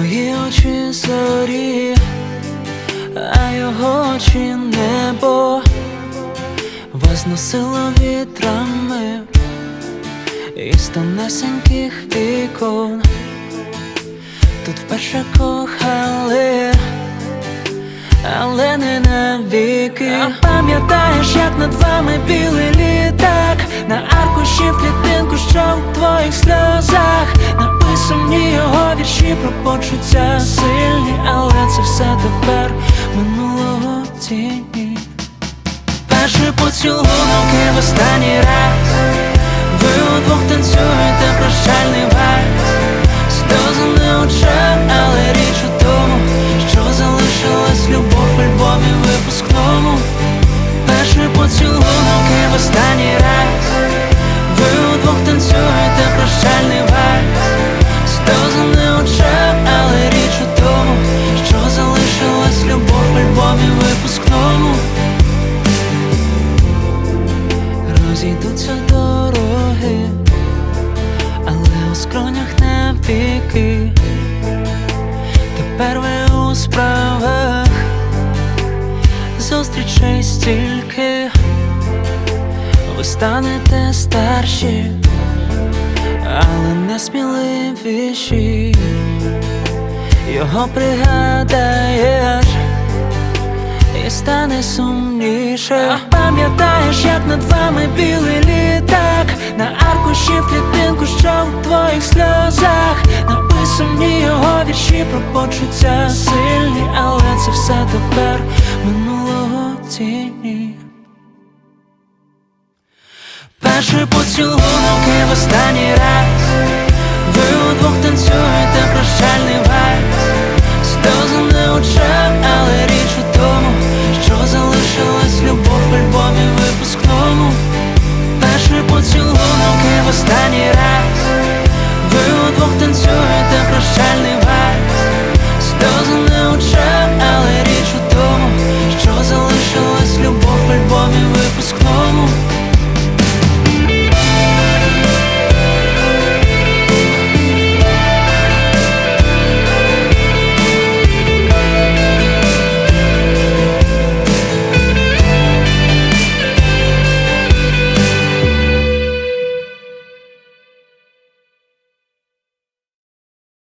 Твої очі зорі, а його очі небо Вас носило вітрами із тонесеньких вікон. Тут вперше кохали але не навіки. А? Пам'ятаєш, як над вами білий літак? На аркуші в клітинку, що в твоїх сльозах Написані його вірші про почуття сильні, але це все тепер минулого тіні. Перший поцілунок і в останній раз скронях навіки Тепер ви у справах. Зустрічей стільки, ви станете старші, але не сміливіші, його пригадаєш і стане сумніше. Пам'ятаєш, як над вами білий літак? На аркуші в що в твоїх сльозах Написані його вірші про почуття сильні, але це все тепер минулого тіні. Перший поцілунок і в останній раз